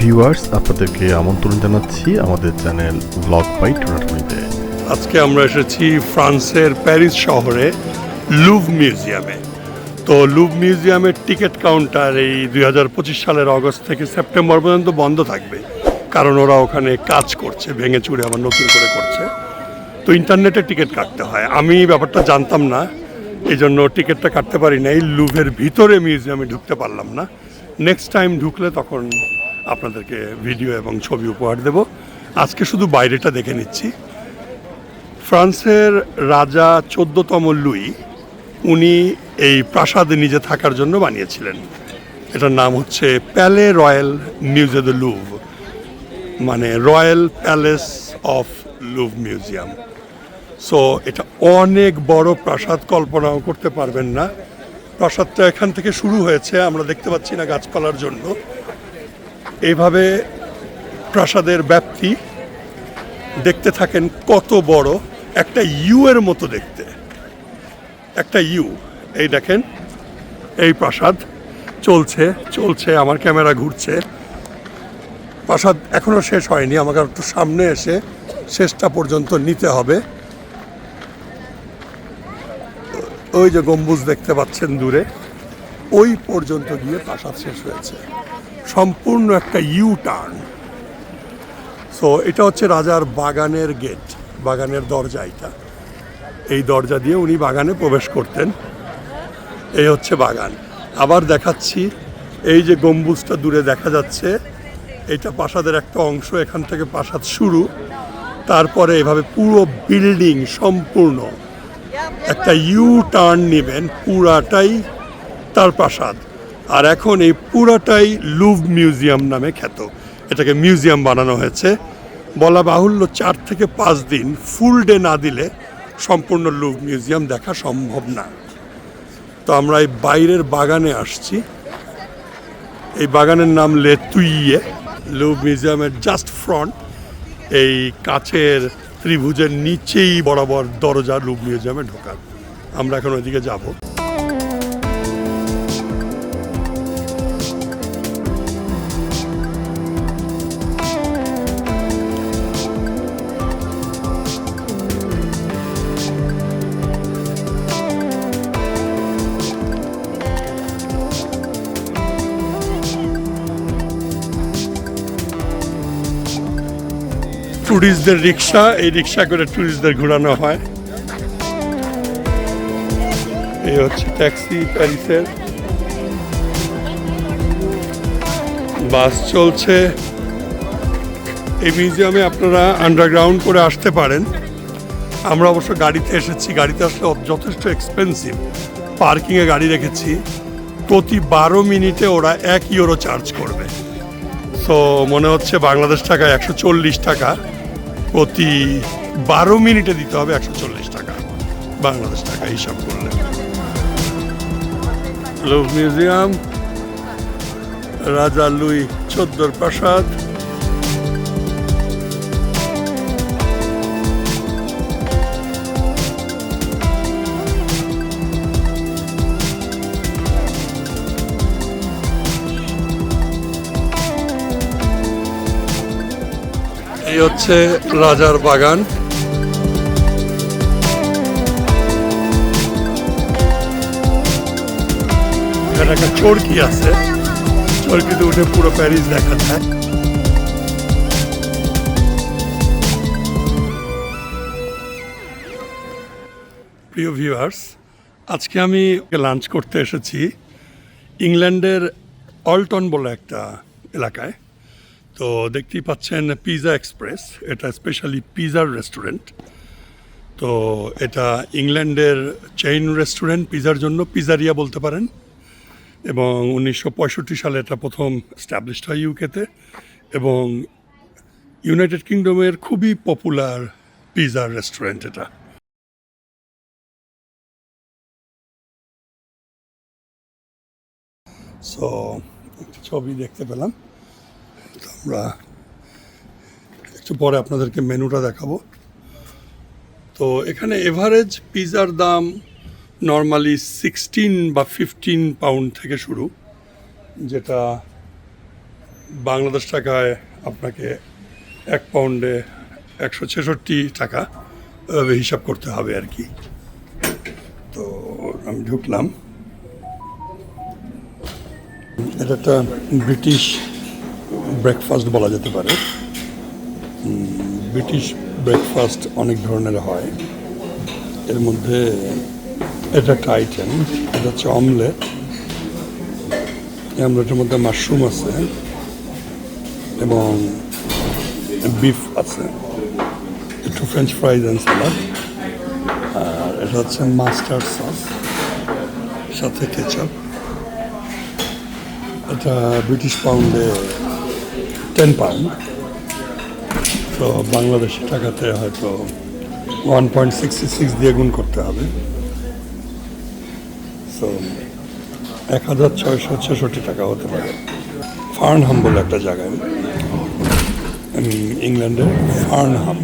Viewers আপনাদেরকে আমন্ত্রণ জানাচ্ছি আমাদের চ্যানেল ব্লগ বাই টুনাটুনিতে। আজকে আমরা এসেছি ফ্রান্সের প্যারিস শহরে লুভ মিউজিয়ামে। তো লুভ মিউজিয়ামের টিকিট কাউন্টার এই দু হাজার পঁচিশ সালের অগস্ট থেকে সেপ্টেম্বর পর্যন্ত বন্ধ থাকবে। কারণ ওরা ওখানে কাজ করছে, ভেঙে চুরে আবার নতুন করে করছে। তো ইন্টারনেটে টিকিট কাটতে হয়। আমি ব্যাপারটা জানতাম না এই জন্য টিকিটটা কাটতে পারি নাই। লুভের ভিতরে মিউজিয়ামে ঢুকতে পারলাম না। নেক্সট টাইম ঢুকলে তখন আপনাদেরকে ভিডিও এবং ছবি উপহার দেব। আজকে শুধু বাইরেটা দেখে নিচ্ছি। ফ্রান্সের রাজা চোদ্দতম লুই, উনি এই প্রাসাদ নিজে থাকার জন্য বানিয়েছিলেন। এটার নাম হচ্ছে Palais Royal museum the Louvre মানে royal palace of Louvre museum. So, এটা অনেক বড় প্রাসাদ, কল্পনাও করতে পারবেন না। প্রাসাদটা এখান থেকে শুরু হয়েছে, আমরা দেখতে পাচ্ছি না গাছপালার জন্য। এইভাবে প্রাসাদের ব্যাপ্তি দেখতে থাকেন কত বড় একটা ইউ এর মতো দেখতে। একটা ইউ, এই দেখেন, এই প্রাসাদ চলছে চলছে, আমার ক্যামেরা ঘুরছে। প্রাসাদ এখনও শেষ হয়নি, আমাকে একটু সামনে এসে শেষটা পর্যন্ত নিতে হবে। ওই যে গম্বুজ দেখতে পাচ্ছেন দূরে, ওই পর্যন্ত গিয়ে প্রাসাদ শেষ হয়েছে। সম্পূর্ণ একটা ইউ টার্ন সো এটা হচ্ছে রাজার বাগানের গেট বাগানের দরজা এটা। এই দরজা দিয়ে উনি বাগানে প্রবেশ করতেন। এই হচ্ছে বাগান। আবার দেখাচ্ছি এই যে গম্বুজটা দূরে দেখা যাচ্ছে এটা প্রাসাদের একটা অংশ এখান থেকে প্রাসাদ শুরু। তারপরে এভাবে পুরো বিল্ডিং সম্পূর্ণ। একটা ইউ টার্ন নেবেন পুরাটাই তার প্রাসাদ। আর এখন এই পুরাটাই লুভ মিউজিয়াম নামে খ্যাত। এটাকে মিউজিয়াম বানানো হয়েছে। বলা বাহুল্য চার থেকে পাঁচ দিন ফুল ডে না দিলে সম্পূর্ণ লুভ মিউজিয়াম দেখা সম্ভব না। তো আমরা এই বাইরের বাগানে আসছি। এই বাগানের নাম লেতুইয়ে। লুভ মিউজিয়ামের জাস্ট ফ্রন্ট। এই কাছের ত্রিভুজের নিচেই বরাবর দরজা লুভ মিউজিয়ামে ঢোকার। আমরা এখন ওইদিকে যাব। ট্যুরিস্টদের রিক্সা, এই রিক্সা করে ট্যুরিস্টদের ঘোরানো হয়। এই হচ্ছে ট্যাক্সি প্যারিসের। বাস চলছে। এই মিউজিয়ামে আপনারা আন্ডারগ্রাউন্ড করে আসতে পারেন। আমরা অবশ্য গাড়িতে এসেছি, গাড়িতে আসলে যথেষ্ট এক্সপেন্সিভ পার্কিংয়ে গাড়ি রেখেছি। প্রতি বারো মিনিটে ওরা এক ইউরো চার্জ করবে। সো মনে হচ্ছে বাংলাদেশ টাকা একশো চল্লিশ টাকা। প্রতি বারো মিনিটে দিতে হবে একশো চল্লিশ টাকা। বাংলাদেশ টাকা হিসাব করলে। লোক মিউজিয়াম, রাজা লুই চোদ্দোর প্রাসাদ। হচ্ছে রাজার বাগান। এখানে একটা চরকি আছে। চরকিতে উঠে পুরো প্যারিস দেখা যায়। প্রিয় ভিউয়ার্স আজকে আমি লাঞ্চ করতে এসেছি। ইংল্যান্ডের অল্টন বলে একটা এলাকায়। তো দেখতেই পাচ্ছেন পিজা এক্সপ্রেস এটা স্পেশালি পিজার রেস্টুরেন্ট তো এটা ইংল্যান্ডের চেইন রেস্টুরেন্ট পিজার জন্য পিজারিয়া বলতে পারেন। এবং উনিশশো পঁয়ষট্টি সালে এটা প্রথম স্ট্যাবলিশড হয় ইউকেতে এবং ইউনাইটেড কিংডমের খুবই পপুলার পিজার রেস্টুরেন্ট এটা। সো ছবি দেখতে পেলাম। আমরা একটু পরে আপনাদেরকে মেনুটা দেখাবো। তো এখানে এভারেজ পিজার দাম নর্মালি সিক্সটিন বা ফিফটিন পাউন্ড থেকে শুরু, যেটা বাংলাদেশ টাকায় আপনাকে এক পাউন্ডে একশো ছেষট্টি টাকা হিসাব করতে হবে আর কি। তো আমি ঢুকলাম। এটা একটা ব্রিটিশ ব্রেকফাস্ট বলা যেতে পারে। ব্রিটিশ ব্রেকফাস্ট অনেক ধরনের হয়। এর মধ্যে এটা একটা আইটেম এটা হচ্ছে অমলেট অমলেটের মধ্যে মাশরুম আছে এবং বিফ আছে। একটু ফ্রেঞ্চ ফ্রাইজ অ্যান্ড স্যালাড আর এটা হচ্ছে মাস্টার্ড সস সাথে কেচাপ এটা ব্রিটিশ পাউন্ডে টেন পাউন্ড তো বাংলাদেশি টাকাতে হয়তো ওয়ান পয়েন্ট সিক্সটি সিক্স দিয়ে গুণ করতে হবে। সো এক হাজার ছয়শো ছেষট্টি টাকা হতে পারে। ফার্নহাম বলে একটা জায়গায় ইংল্যান্ডের ফার্নহাম।